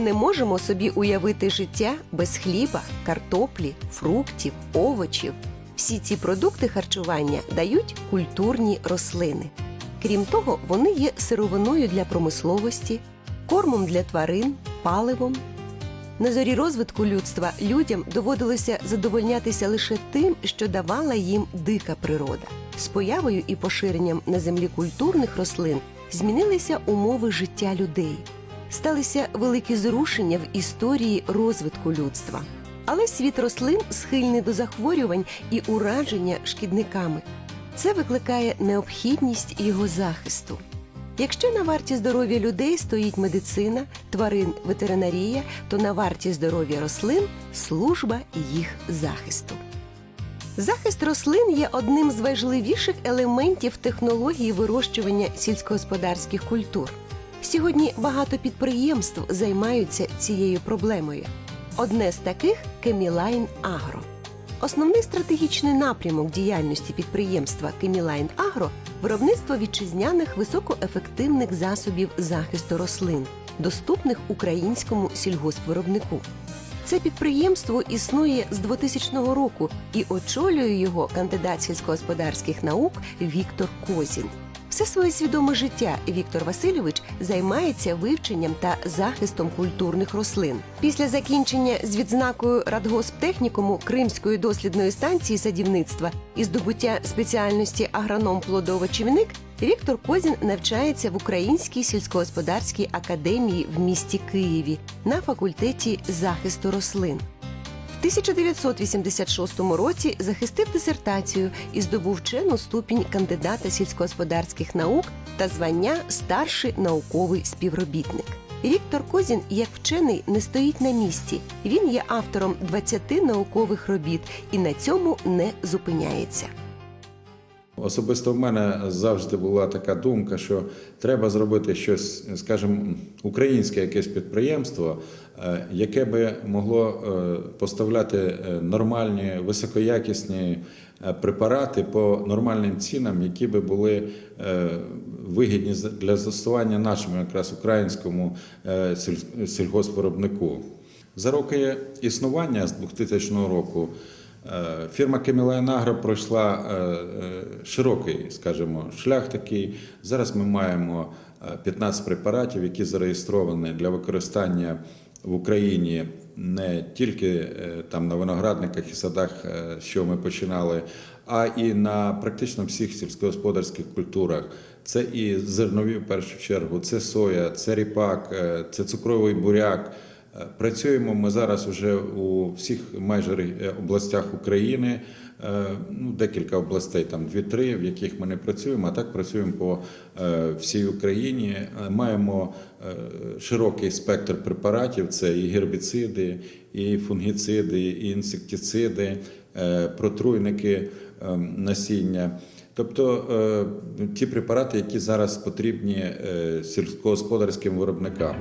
Не можемо собі уявити життя без хліба, картоплі, фруктів, овочів. Всі ці продукти харчування дають культурні рослини. Крім того, вони є сировиною для промисловості, кормом для тварин, паливом. На зорі розвитку людства людям доводилося задовольнятися лише тим, що давала їм дика природа. З появою і поширенням на землі культурних рослин змінилися умови життя людей. Сталися великі зрушення в історії розвитку людства. Але світ рослин схильний до захворювань і ураження шкідниками. Це викликає необхідність його захисту. Якщо на варті здоров'я людей стоїть медицина, тварин, ветеринарія, то на варті здоров'я рослин служба їх захисту. Захист рослин є одним з важливіших елементів технології вирощування сільськогосподарських культур. Сьогодні багато підприємств займаються цією проблемою. Одне з таких Кемілайн Агро. Основний стратегічний напрямок діяльності підприємства Кемілайн Агро виробництво вітчизняних високоефективних засобів захисту рослин, доступних українському сільгоспвиробнику. Це підприємство існує з 2000 року і очолює його кандидат сільськогосподарських наук Віктор Козін. Все своє свідоме життя Віктор Васильович займається вивченням та захистом культурних рослин. Після закінчення з відзнакою Радгосптехнікуму Кримської дослідної станції садівництва і здобуття спеціальності агроном-плодовочівник Віктор Козін навчається в Українській сільськогосподарській академії в місті Києві на факультеті захисту рослин. В 1986 році захистив дисертацію і здобув вчену ступінь кандидата сільськогосподарських наук та звання старший науковий співробітник. Віктор Козін, як вчений, не стоїть на місці. Він є автором 20 наукових робіт і на цьому не зупиняється. Особисто в мене завжди була така думка, що треба зробити щось, скажімо, українське якесь підприємство, е, яке би могло е, поставляти е, нормальні, високоякісні препарати по нормальним цінам, які би були вигідні для застосування нашому якраз українському сільгоспвиробнику. За роки існування з 2000 року Фірма Кемілайн Агро пройшла е, е, широкий, скажімо, шлях такий. Зараз ми маємо е, 15 препаратів, які зареєстровані для використання в Україні не тільки е, там на виноградниках і садах, е, чого ми починали, а і на практично всіх сільськогосподарських культурах. Це і зернові в першу чергу, це соя, це ріпак, е, це цукровий буряк. Е, Працюємо ми зараз вже у всіх майже областях України. Е, Ну, декілька областей, там дві-три, в яких ми не працюємо, а так працюємо по е, всій Україні. Е, Маємо е, широкий спектр препаратів: це і гербіциди, і фунгіциди, і інсектициди, е, протруйники е, насіння. Тобто е, ті препарати, які зараз потрібні е, сільськогосподарським виробникам.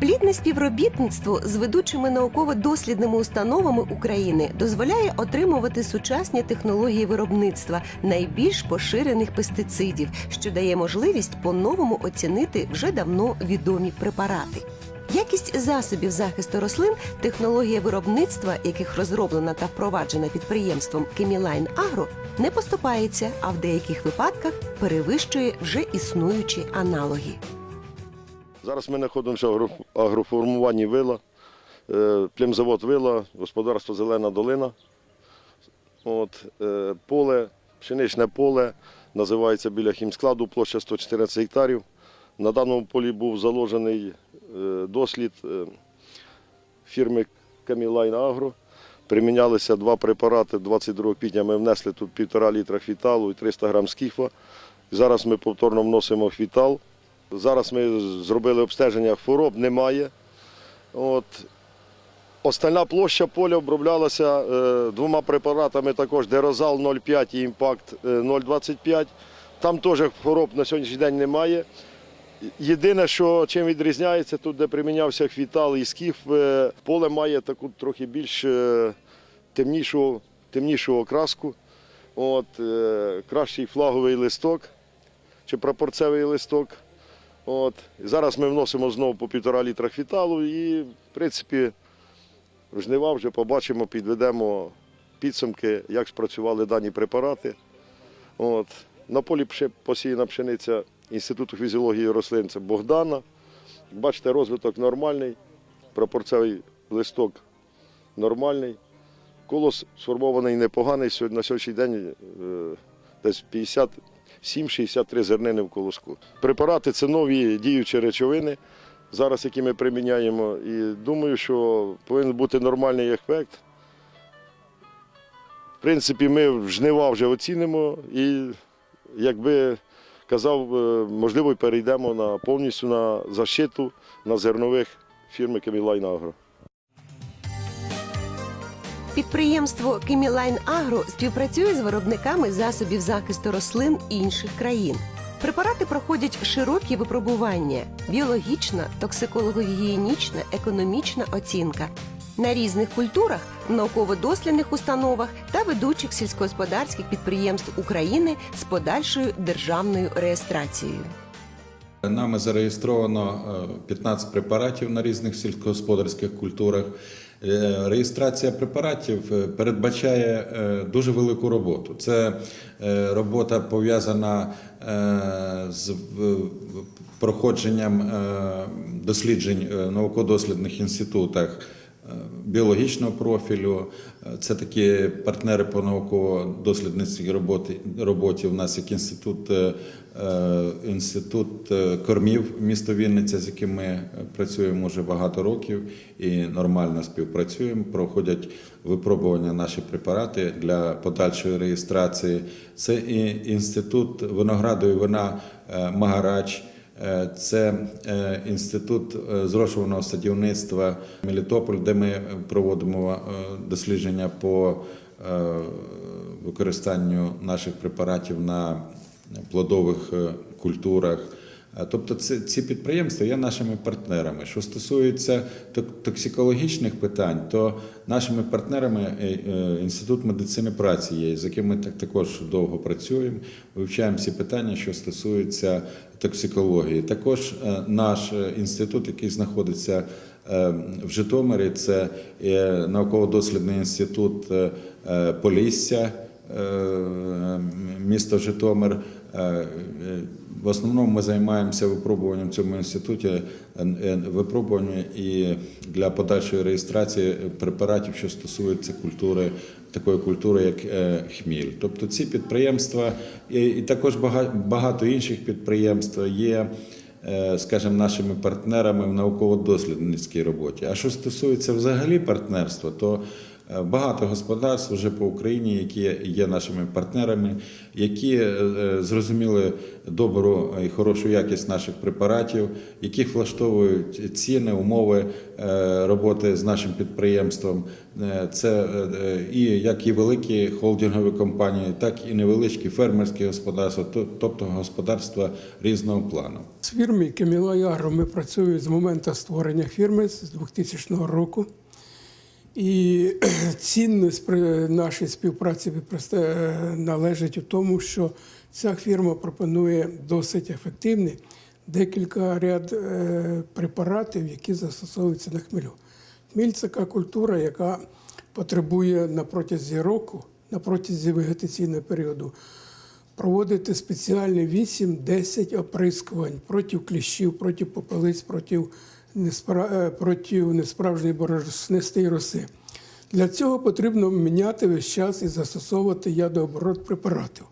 Плідне співробітництво з ведучими науково-дослідними установами України дозволяє отримувати сучасні технології виробництва найбільш поширених пестицидів, що дає можливість по-новому оцінити вже давно відомі препарати. Якість засобів захисту рослин, технологія виробництва, яких розроблена та впроваджена підприємством Кемілайн Агро, не поступається, а в деяких випадках перевищує вже існуючі аналоги. Зараз ми знаходимося в агроформуванні вила, е, племзавод вила, господарство Зелена долина. От, е, поле, пшеничне поле, називається біля хімскладу, площа 114 гектарів. На даному полі був заложений е, дослід фірми Камілайн Агро. Примінялися два препарати. 22 квітня ми внесли тут півтора літра хвіталу і 300 грам скіфа. Зараз ми повторно вносимо хвітал. Зараз ми зробили обстеження, хвороб немає. От. Остальна площа поля оброблялася е, двома препаратами також Дерозал 0,5 і імпакт е, 0,25. Там теж хвороб на сьогоднішній день немає. Єдине, що чим відрізняється, тут, де примінявся хвітал і скіф, е, поле має таку трохи більш е, темнішу, темнішу окраску. От, е, кращий флаговий листок чи прапорцевий листок. От. І Зараз ми вносимо знову по півтора літра фіталу і, в принципі, жнива вже побачимо, підведемо підсумки, як спрацювали дані препарати. От. На полі посіяна пшениця Інституту фізіології рослин це Богдана. Бачите, розвиток нормальний, пропорцевий листок нормальний. Колос сформований непоганий. На сьогоднішній день е, десь 50 7,63 зернини в колоску. Препарати це нові діючі речовини, зараз які ми приміняємо. І думаю, що повинен бути нормальний ефект. В принципі, ми жнива вже оцінимо і, якби казав, е, можливо, перейдемо на повністю на защиту на зернових фірми Камілайна Агро. Підприємство Кемілайн Агро співпрацює з виробниками засобів захисту рослин інших країн. Препарати проходять широкі випробування: біологічна, токсиколого-гігієнічна, економічна оцінка на різних культурах, науково-дослідних установах та ведучих сільськогосподарських підприємств України з подальшою державною реєстрацією. Нами зареєстровано е, 15 препаратів на різних сільськогосподарських культурах. Е, Реєстрація препаратів е, передбачає е, дуже велику роботу. Це робота пов'язана з проходженням досліджень в науково-дослідних інститутах біологічного профілю. Е, Це такі партнери по науково-дослідницькій роботі, роботі. У нас як інститут, е, е, інститут е, кормів місто Вінниця, з яким ми е, працюємо вже багато років і нормально співпрацюємо. Проходять випробування наші препарати для подальшої реєстрації. Це і інститут винограду і вина е, Магарач. Е, Це е, інститут е, зрошуваного садівництва Мелітополь, де ми проводимо дослідження по використанню наших препаратів на плодових культурах. Тобто це, ці підприємства є нашими партнерами. Що стосується токсикологічних питань, то нашими партнерами е, е, Інститут медицини праці є, з яким ми так також довго працюємо, вивчаємо всі питання, що стосуються токсикології. Також е, наш інститут, який знаходиться в Житомирі, це науково-дослідний інститут Полісся місто Житомир. В основному ми займаємося випробуванням в цьому інституті, е, е, і для подальшої реєстрації препаратів, що стосуються культури, такої культури, як е, хміль. Тобто ці підприємства і, також багато інших підприємств є скажімо, нашими партнерами в науково-дослідницькій роботі. А що стосується взагалі партнерства, то багато господарств вже по Україні, які є нашими партнерами, які е, е, зрозуміли добру і хорошу якість наших препаратів, яких влаштовують ціни, умови е, роботи з нашим підприємством. Е, Це е, е, і як і великі холдингові компанії, так і невеличкі фермерські господарства, то- тобто господарства різного плану. З фірмі Кеміла Агро ми працюємо з моменту створення фірми з 2000 року. І цінність при нашій співпраці е, належить у тому, що ця фірма пропонує досить ефективні декілька ряд е, препаратів, які застосовуються на хмелю. Хміль це така культура, яка потребує на протязі року, на протязі вегетаційного періоду проводити спеціальні 8-10 оприскувань проти кліщів, проти попелиць, проти, неспра... е, проти несправжньої борознистої роси. Для цього потрібно міняти весь час і застосовувати ядооборот препаратів.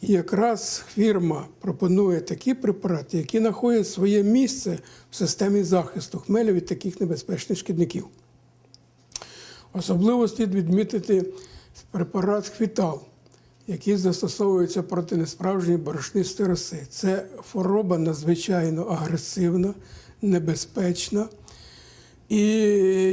І якраз фірма пропонує такі препарати, які знаходять своє місце в системі захисту хмеля від таких небезпечних шкідників. Особливо слід відмітити препарат хвітал, який застосовується проти несправжньої борошнистої роси. Це хвороба надзвичайно агресивна, небезпечна. І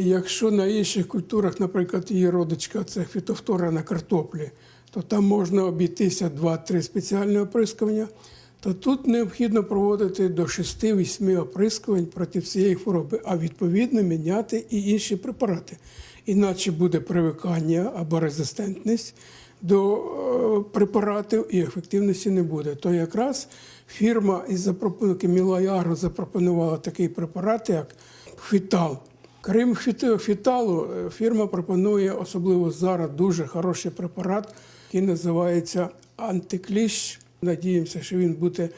якщо на інших культурах, наприклад, її родичка це фітофтора на картоплі, то там можна обійтися 2-3 спеціальні оприскування, то тут необхідно проводити до 6-8 оприскувань проти цієї хвороби, а відповідно міняти і інші препарати. іначе буде привикання або резистентність до е, препаратів і ефективності не буде. То якраз фірма із запропонки Мілоягро запропонувала такий препарат, як фітал. Крім фіталу, е, фірма пропонує особливо зараз дуже хороший препарат, який називається антикліщ. Надіємося, що він буде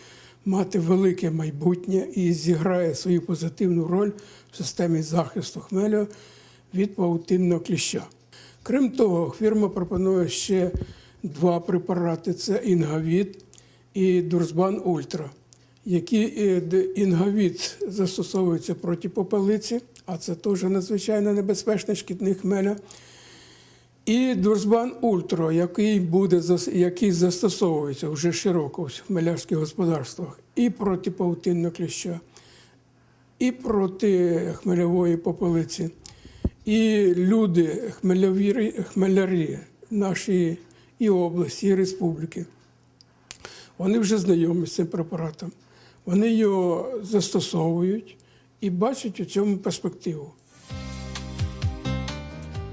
мати велике майбутнє і зіграє свою позитивну роль в системі захисту хмелю від паутинного кліща. Крім того, фірма пропонує ще два препарати: це інгавіт і Дурсбан Ультра, які е, інгавіт застосовується проти попелиці, а це теж надзвичайно небезпечний шкідник хмеля. І Дурсбан Ультра, який буде який застосовується вже широко в хмелярських господарствах, і проти паутинного кліща, і проти хмельової попелиці. І люди, хмельові, хмелярі нашої і області, і республіки, вони вже знайомі з цим препаратом. Вони його застосовують і бачать у цьому перспективу.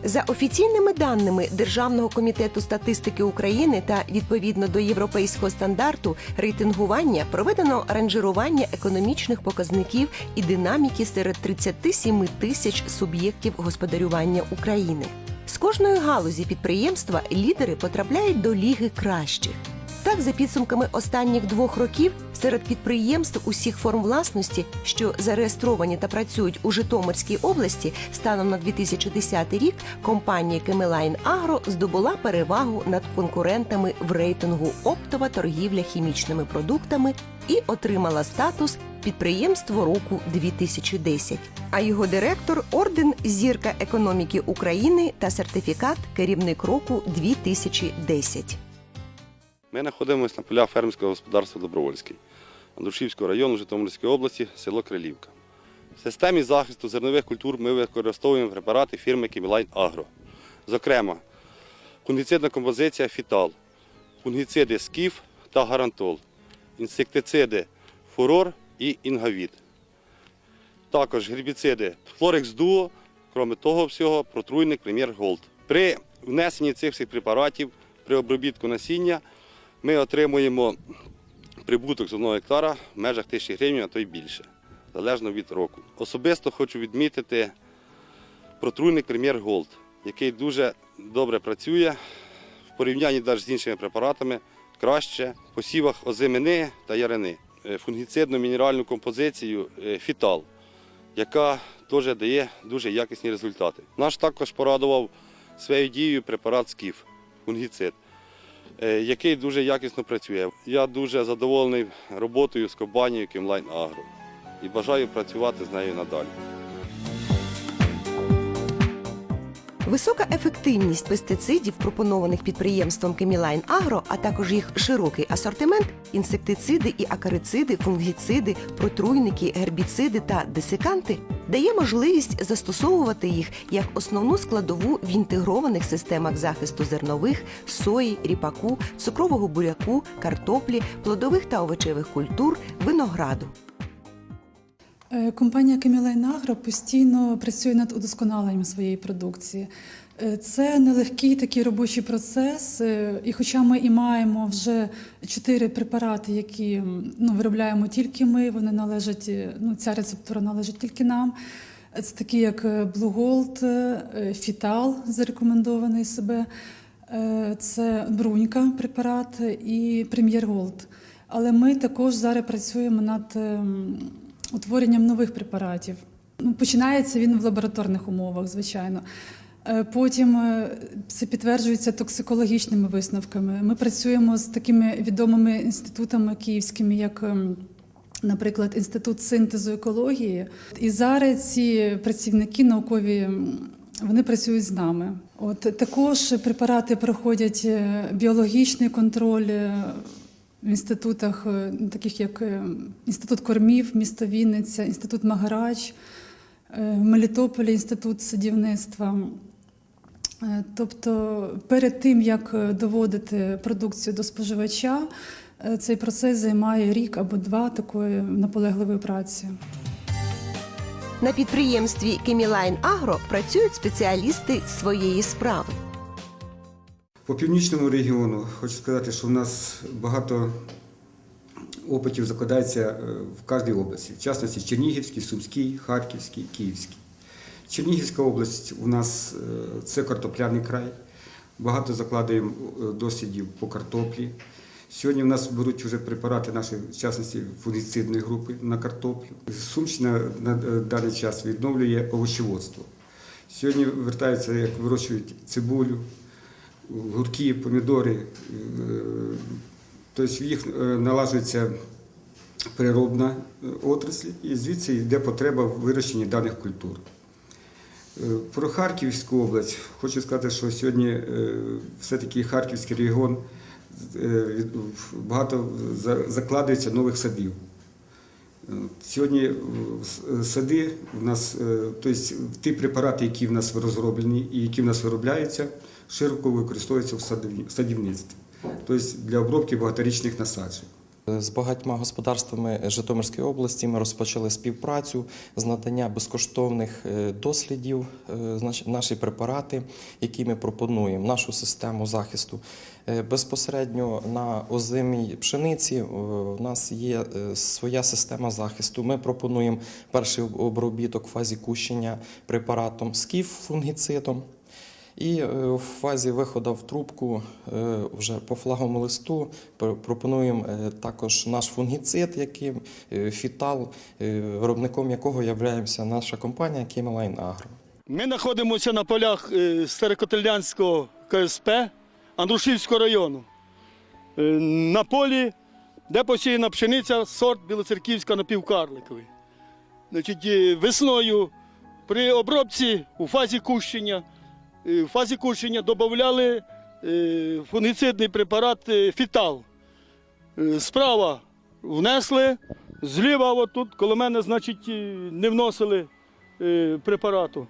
За офіційними даними Державного комітету статистики України та відповідно до європейського стандарту рейтингування проведено ранжирування економічних показників і динаміки серед 37 тисяч суб'єктів господарювання України. З кожної галузі підприємства лідери потрапляють до ліги кращих. Так, за підсумками останніх двох років, серед підприємств усіх форм власності, що зареєстровані та працюють у Житомирській області, станом на 2010 рік компанія Кемелайн Агро здобула перевагу над конкурентами в рейтингу оптова торгівля хімічними продуктами і отримала статус підприємство року 2010. А його директор орден Зірка економіки України та сертифікат керівник року 2010. Ми знаходимося на полях фермерського господарства Добровольський Андрушівського району Житомирської області, село Крилівка. В системі захисту зернових культур ми використовуємо препарати фірми Кімілайн Агро. Зокрема, фунгіцидна композиція Фітал, фунгіциди Скіф та Гарантол, інсектициди Фурор і Інгавіт. Також гербіциди Флорекс Дуо, крім того всього, протруйник Прем'єр Голд. При внесенні цих всіх препаратів, при обробітку насіння, ми отримуємо прибуток з одного гектара в межах тисячі гривень, а то й більше, залежно від року. Особисто хочу відмітити протруйник Прем'єр Голд, який дуже добре працює в порівнянні навіть з іншими препаратами, краще в посівах озимини та ярини. Е, Фунгіцидну мінеральну композицію е, фітал, яка теж дає дуже якісні результати. Наш також порадував своєю дією препарат Скіф, фунгіцид який дуже якісно працює. Я дуже задоволений роботою з компанією Кімлайн Агро і бажаю працювати з нею надалі. Висока ефективність пестицидів, пропонованих підприємством Кемілайн Агро, а також їх широкий асортимент інсектициди і акарициди, фунгіциди, протруйники, гербіциди та десиканти дає можливість застосовувати їх як основну складову в інтегрованих системах захисту зернових, сої, ріпаку, цукрового буряку, картоплі, плодових та овочевих культур, винограду. Е, Компанія Кемілайн Агро постійно працює над удосконаленням своєї продукції. Е, Це нелегкий такий робочий процес. е, І хоча ми і маємо вже чотири препарати, які ну, виробляємо тільки ми, вони належать, е, ну, ця рецептура належить тільки нам. Це такі, як е, Фітал, зарекомендований себе, це Брунька препарат і Прем'єр Голд. Але ми також зараз працюємо над утворенням нових препаратів. Ну, починається він в лабораторних умовах, звичайно. Е, Потім е, це підтверджується токсикологічними висновками. Ми працюємо з такими відомими інститутами київськими, як, ем, наприклад, Інститут синтезу екології. І зараз ці працівники наукові вони працюють з нами. От також препарати проходять е, біологічний контроль. в інститутах, таких як Інститут кормів, місто Вінниця, Інститут Магарач, в Мелітополі інститут садівництва. Е, Тобто, перед тим як е, доводити продукцію до споживача, е, цей процес займає рік або два такої наполегливої праці. На підприємстві Кемілайн Агро працюють спеціалісти своєї справи. По північному регіону хочу сказати, що в нас багато опитів закладається в кожній області, в частності Чернігівській, Сумській, Харківській, Київській. Чернігівська область у нас е, це картопляний край. Багато закладаємо е, дослідів по картоплі. Сьогодні в нас беруть вже препарати наші, в частності фунгіцидної групи на картоплю. Сумщина на е, даний час відновлює овочеводство. Сьогодні вертаються, як вирощують цибулю, гурки, помідори. Тобто в їх налажується переробна е, отрасль, і звідси йде потреба в вирощенні даних культур. Е, Про Харківську область хочу сказати, що сьогодні е, все-таки Харківський регіон е, в- багато за- закладується нових садів. Сьогодні сади у нас, тобто ті препарати, які в нас розроблені і які в нас виробляються, широко використовуються в в садівництві, тобто для обробки багаторічних насаджень. З багатьма господарствами Житомирської області ми розпочали співпрацю з надання безкоштовних е, дослідів, е, наші препарати, які ми пропонуємо, нашу систему захисту. Е, Безпосередньо на озимій пшениці у нас є своя система захисту. Ми пропонуємо перший обробіток фазі кущення препаратом скіф фунгіцидом. І е, в фазі виходу в трубку е, вже по флаговому листу пропонуємо е, також наш фунгіцид, який фітал, виробником якого є наша компанія Кемелайн Агро. Ми знаходимося на полях Старокотелянського КСП Андрушівського району. На полі, де посіяна пшениця, сорт Білоцерківська напівкарликовий. Значить, весною при обробці у фазі кущення, в фазі кущення додавали е, фунгіцидний препарат е, фітал. Е, Справа внесли, зліва, от тут, коло мене, значить, е, не вносили е, препарату.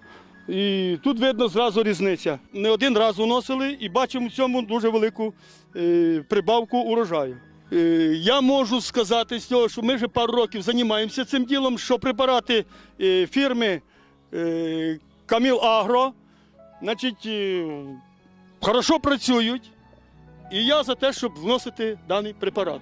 І тут видно зразу різниця. Не один раз вносили і бачимо в цьому дуже велику е, прибавку урожаю. Е, я можу сказати з цього, що ми вже пару років займаємося цим ділом, що препарати е, фірми е, Каміл Агро, значить, е, хорошо працюють. І я за те, щоб вносити даний препарат.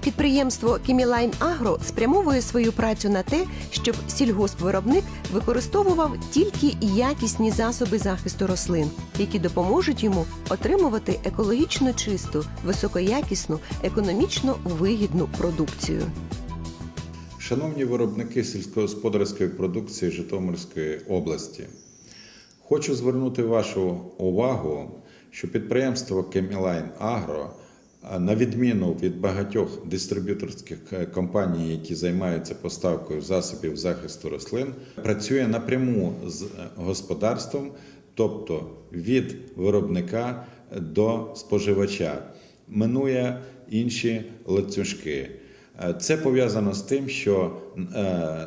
Підприємство Кімілайн Агро спрямовує свою працю на те, щоб сільгоспвиробник використовував тільки якісні засоби захисту рослин, які допоможуть йому отримувати екологічно чисту, високоякісну, економічно вигідну продукцію. Шановні виробники сільськогосподарської продукції Житомирської області, хочу звернути вашу увагу, що підприємство Кемілайн Агро, на відміну від багатьох дистриб'юторських е, компаній, які займаються поставкою засобів захисту рослин, працює напряму з е, господарством, тобто від виробника до споживача, минує інші ланцюжки. Е, Це пов'язано з тим, що е,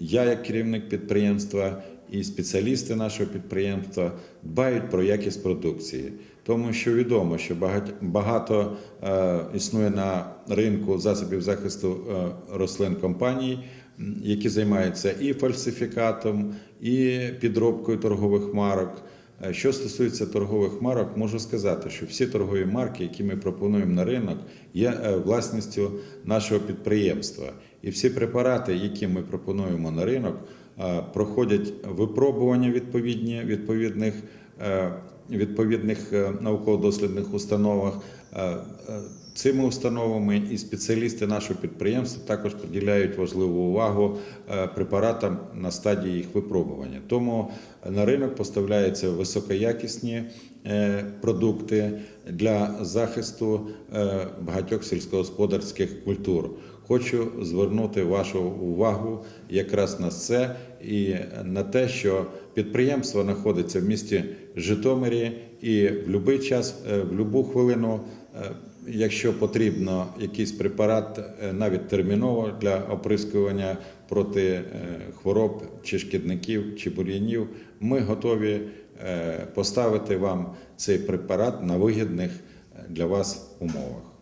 я, як керівник підприємства, і спеціалісти нашого підприємства дбають про якість продукції, тому що відомо, що багато е, існує на ринку засобів захисту рослин компаній, які займаються і фальсифікатом, і підробкою торгових марок. Е, Що стосується торгових марок, можу сказати, що всі торгові марки, які ми пропонуємо на ринок, є е, власністю нашого підприємства. І всі препарати, які ми пропонуємо на ринок, е, проходять випробування відповідні відповідних. Відповідних науково-дослідних установах цими установами і спеціалісти нашого підприємства також приділяють важливу увагу е, препаратам на стадії їх випробування. Тому на ринок поставляються високоякісні е, продукти для захисту е, багатьох сільськогосподарських культур. Хочу звернути вашу увагу якраз на це і на те, що підприємство знаходиться в місті Житомирі і в будь-який час, в будь-яку хвилину, якщо потрібно якийсь препарат, е, навіть терміново для оприскування проти е, хвороб чи шкідників чи бур'янів, ми готові е, поставити вам цей препарат на вигідних для вас умовах.